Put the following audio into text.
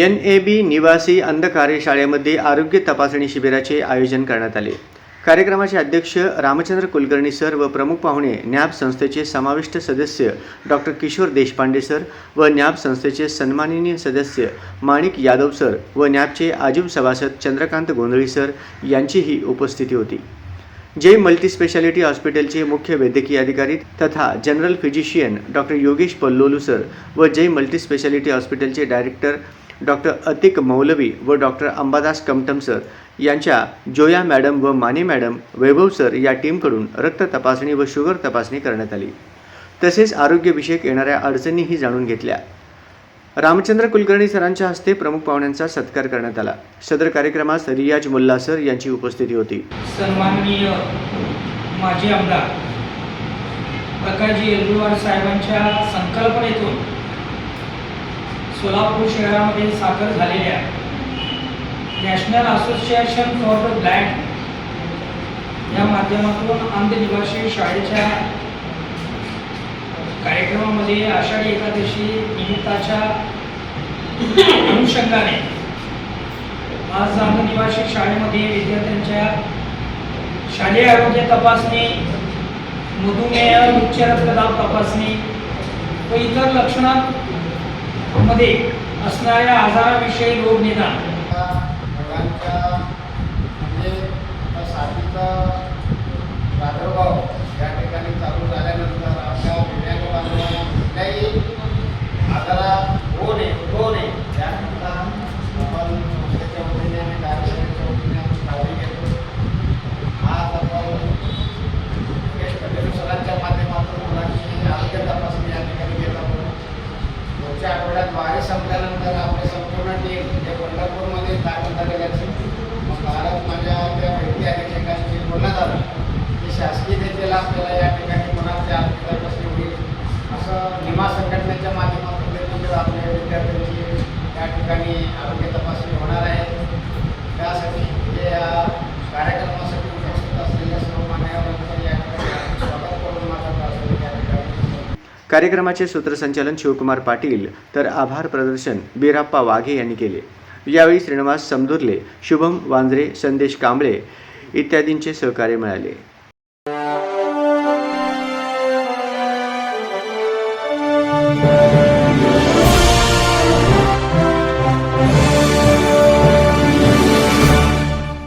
N A B निवासी अंध कार्यशाळेमध्ये आरोग्य तपासणी शिबिराचे आयोजन करण्यात आले. कार्यक्रमाचे अध्यक्ष रामचंद्र कुलकर्णी सर व प्रमुख पाहुणे न्याब संस्थेचे समाविष्ट सदस्य डॉक्टर किशोर देशपांडे सर व न्याब संस्थेचे सन्माननीय सदस्य माणिक यादव सर व न्याबचे आजीव सभासद चंद्रकांत गोंधळी सर यांचीही उपस्थिती होती. जय मल्टी स्पेशालिटी हॉस्पिटलचे मुख्य वैद्यकीय अधिकारी तथा general physician doctor Yogesh Pallolu sir व जय मल्टी स्पेशालिटी हॉस्पिटलचे डायरेक्टर डॉक्टर अतिक मौलवी व डॉक्टर अंबादास कमटम सर यांच्या जोया मॅडम व माने मॅडम वैभव सर या टीमकडून रक्त तपासणी व शुगर तपासणी करण्यात आली. तसेच आरोग्यविषयक येणाऱ्या अडचणीही जाणून घेतल्या. रामचंद्र कुलकर्णी सरांच्या हस्ते प्रमुख पाहुण्यांचा सत्कार करण्यात आला. सदर कार्यक्रमास रियाज मुल्ला सर यांची उपस्थिती होती. सन्माननीय माजी आमदार प्रकाशजी येलुवार साहेबांच्या संकल्पनेतून सोलापूर शहरामध्ये सादर झालेल्या national association for the blind या माध्यमातून अंध शाळेच्या कार्यक्रमामध्ये आषाढी एकादशी निमित्ताच्या अनुषंगाने आज अंध शाळेमध्ये विद्यार्थ्यांच्या शालेय आरोग्य तपासणी मधुमेह उच्च रक्तदाब तपासणी व इतर लक्षणात मध्ये असणाऱ्या आजाराविषयी रोग निदान. sampai कार्यक्रमाचे सूत्रसंचालन शिवकुमार पाटील तर आभार प्रदर्शन बिराप्पा वाघे यांनी केले. यावेळी श्रीनिवास समदुर्ले शुभम वांद्रे संदेश कांबळे इत्यादींचे सहकार्य मिळाले.